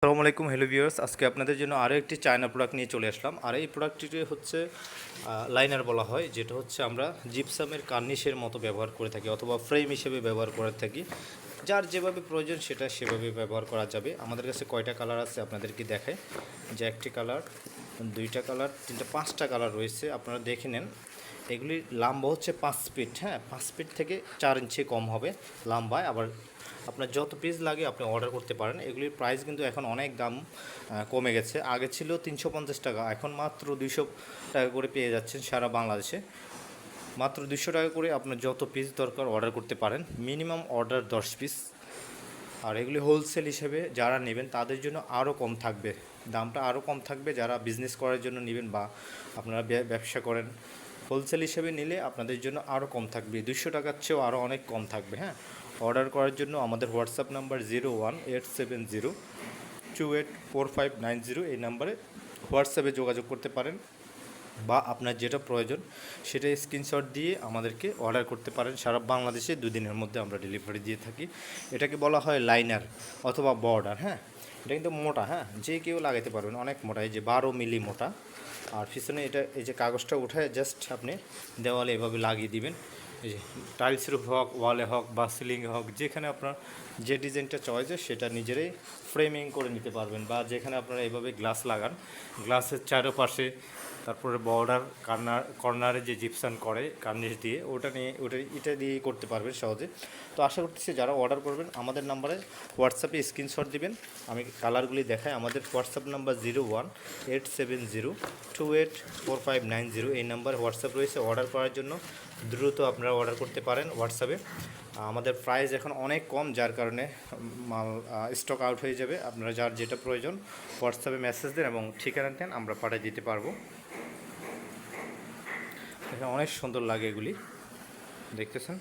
আসসালামু আলাইকুম hello viewers আজকে আপনাদের জন্য আরও একটি চায়না প্রোডাক্ট নিয়ে চলে আসলাম। আর এই প্রোডাক্টটি হচ্ছে লাইনার বলা হয়, যেটা হচ্ছে আমরা জিপসামের কার্নিশের মতো ব্যবহার করে থাকি, অথবা ফ্রেম হিসেবে ব্যবহার করে থাকি। যার যেভাবে প্রয়োজন, সেটা সেভাবে ব্যবহার করা যাবে। আমাদের কাছে কয়টা কালার আছে আপনাদেরকে দেখায় যে একটি কালার দুইটা কালার তিনটা, পাঁচটা কালার রয়েছে। আপনারা দেখে নেন। এগুলির লম্বা হচ্ছে পাঁচ ফিট হ্যাঁ? পাঁচ ফিট থেকে চার ইঞ্চি কম হবে লম্বায়। আবার আপনার যত পিস লাগে আপনি অর্ডার করতে পারেন। এগুলির প্রাইস কিন্তু এখন অনেক দাম কমে গেছে। আগে ছিল তিনশো পঞ্চাশ টাকা, এখন মাত্র দুইশো টাকা করে পেয়ে যাচ্ছেন সারা বাংলাদেশে। মাত্র দুশো টাকা করে আপনার যত পিস দরকার অর্ডার করতে পারেন। মিনিমাম অর্ডার দশ পিস আর এগুলি হোলসেল হিসেবে যারা নেবেন, তাদের জন্য আরও কম থাকবে। দামটা আরও কম থাকবে যারা বিজনেস করার জন্য নেবেন বা আপনারা ব্য- ব্যবসা করেন। হোলসেল হিসেবে নিলে আপনাদের জন্য আরও কম থাকবে। দুশো টাকার চেয়েও আরও অনেক কম থাকবে হ্যাঁ? অর্ডার করার জন্য আমাদের WhatsApp number zero one eight seven zero two eight four five nine zero এই নাম্বারে হোয়াটসঅ্যাপে যোগাযোগ করতে পারেন বা আপনার যেটা প্রয়োজন সেটা স্ক্রিনশট দিয়ে আমাদেরকে অর্ডার করতে পারেন। সারা বাংলাদেশে দুদিনের মধ্যে আমরা ডেলিভারি দিয়ে থাকি। এটাকে বলা হয় লাইনার অথবা বর্ডার হ্যাঁ? এটা কিন্তু মোটা হ্যাঁ? যে কেউ লাগাইতে পারবেন, অনেক মোটা, এই যে বারো মিলি মোটা। আর পিছনে এটা, এই যে কাগজটা উঠে জাস্ট আপনি দেওয়ালে এভাবে লাগিয়ে দিবেন। এই যে টাইলসের হোক ওয়ালে হোক বা সিলিংয়ে হোক, যেখানে আপনার যে ডিজাইনটা চয়েছে সেটা নিজেরাই ফ্রেমিং করে নিতে পারবেন। বা যেখানে আপনারা এইভাবে গ্লাস লাগান গ্লাসের চারোপাশে তারপরে বর্ডার, কর্নার, কর্নারে যে জিপসান করে কার্নিশ দিয়ে, ওটা নিয়ে, ওটা, এটা দিয়ে করতে পারবেন সহজে। তো আশা করতেছি যারা অর্ডার করবেন, আমাদের নাম্বারে হোয়াটসঅ্যাপে স্ক্রিনশট দিবেন। আমি কালারগুলি দেখাই। আমাদের WhatsApp number zero one eight seven zero two eight four five nine zero. এই নাম্বার হোয়াটসঅ্যাপ রয়েছে। অর্ডার করার জন্য দ্রুত আপনারা অর্ডার করতে পারেন হোয়াটসঅ্যাপে। আমাদের প্রাইস এখন অনেক কম, যার কারণে মাল স্টক আউট হয়ে যাবে। আপনারা যার যেটা প্রয়োজন হোয়াটসঅ্যাপে মেসেজ দেন এবং ঠিকানা দেন, আমরা পাঠিয়ে দিতে পারব। এখানে অনেক সুন্দর লাগে এগুলি। দেখতেছেন?